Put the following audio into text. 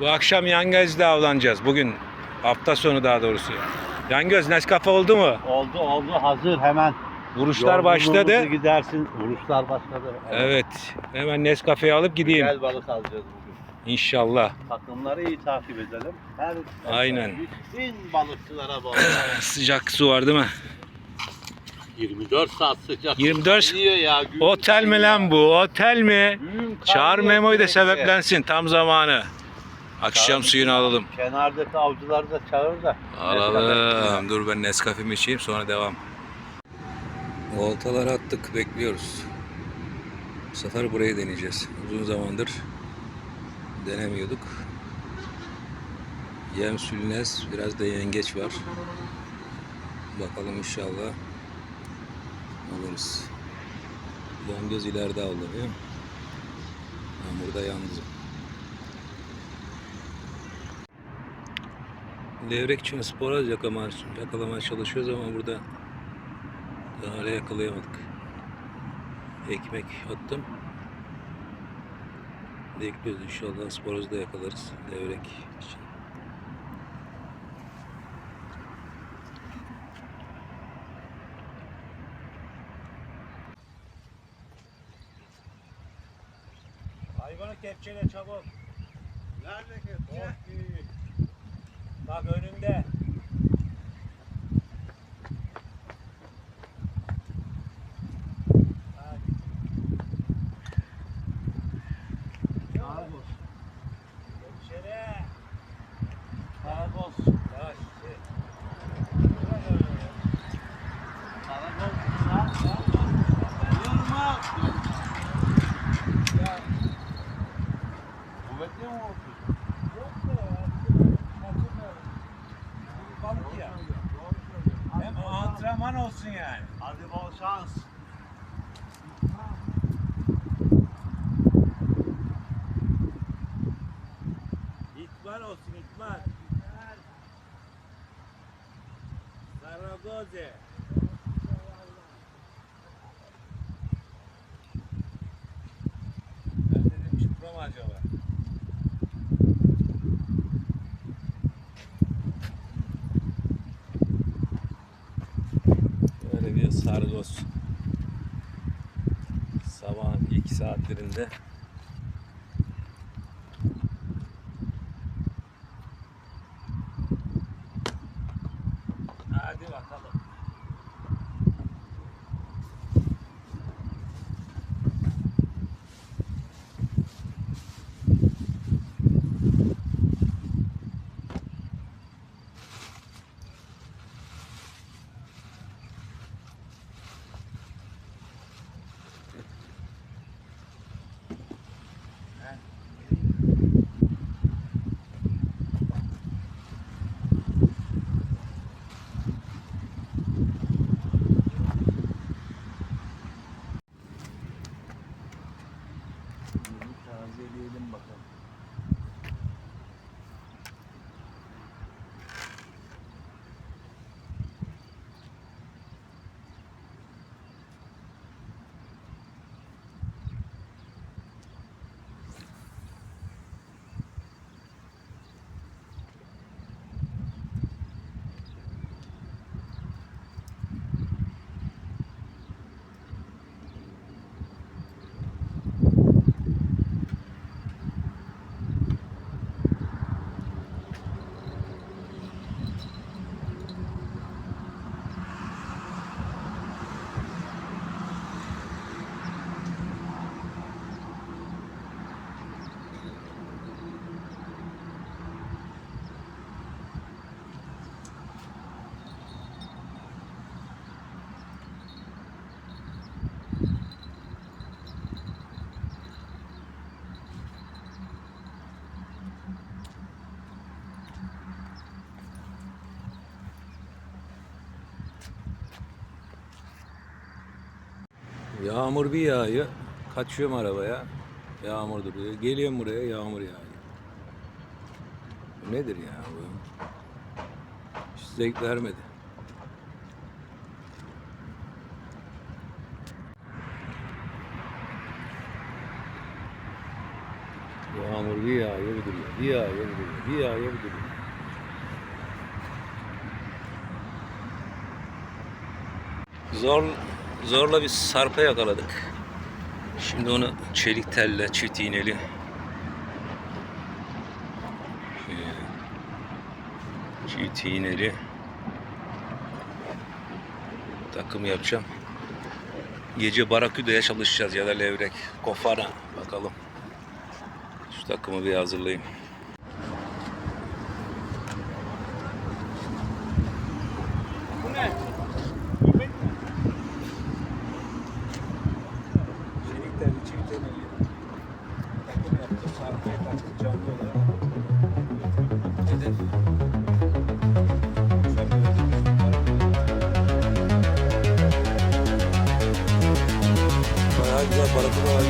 Bu akşam Yangöz'de avlanacağız. Bugün hafta sonu daha doğrusu. Yangöz Nescafe oldu mu? Oldu oldu hazır hemen. Vuruşlar başladı. Gidersin. Vuruşlar başladı. Evet. Hemen Nescafe'yi alıp gideyim. Gel balık alacağız bugün. İnşallah. Takımları iyi takip edelim. Her Aynen. Bütün balıkçılara bağlı. Sıcak su var değil mi? 24 saat sıcak. 24 Kaynıyor ya. gün Otel mi lan bu? Otel mi? Gün Çağır kaynıyor Memo'yu da sürekli. sebeplensin. Tam zamanı. Akşam Çağır suyunu alalım. Kenardaki avcıları da çağır da. Alalım. Dur ben Nescafe'mi içeyim sonra devam. Voltaları attık. Bekliyoruz. Bu sefer burayı deneyeceğiz. Uzun zamandır denemiyorduk. Yem sülnez, biraz da yengeç var. Bakalım inşallah alırız. Yangöz ileride avlanıyor. Ben burada yalnızım. Levrek için sporaz yakalama, yakalamaya çalışıyoruz ama burada daha hala yakalayamadık. Ekmek attım. Bekliyoruz inşallah sporozu da yakalarız levrek için. Hayvanı kepçele çabuk. Nerede kepçe? Bak önünde. Karagöz. Kepçele. Karagöz. Yavaş. şey. Karagöz. Yılmaz. Ya Kuvvetli mi olsun? yok da ya. Kaçırmıyorum. Bu balık ya. Hem antrenman olsun yani. Hadi bol şans. İkbal olsun ikbal. Zaragoze. Sargoz. Sabahın ilk saatlerinde Yağmur bir yağıyor. Kaçıyorum arabaya. Yağmur duruyor. Geliyorum buraya yağmur yağıyor. Nedir ya bu? Hiç zevk vermedi. Yağmur bir yağıyor bir duruyor. Bir yağıyor bir duruyor. Bir yağıyor bir duruyor. Zor, zorla bir sarpa yakaladık. Şimdi onu çelik telle, çift iğneli çift iğneli takım yapacağım. Gece baraküdeye çalışacağız ya da levrek, kofana bakalım. Şu takımı bir hazırlayayım. Bu ne? Köpek mi? Çelik telli, çift iğneli takım yaptım. Sarpaya taktım canlı olarak. Hedef. Bayağı güzel baraküde var.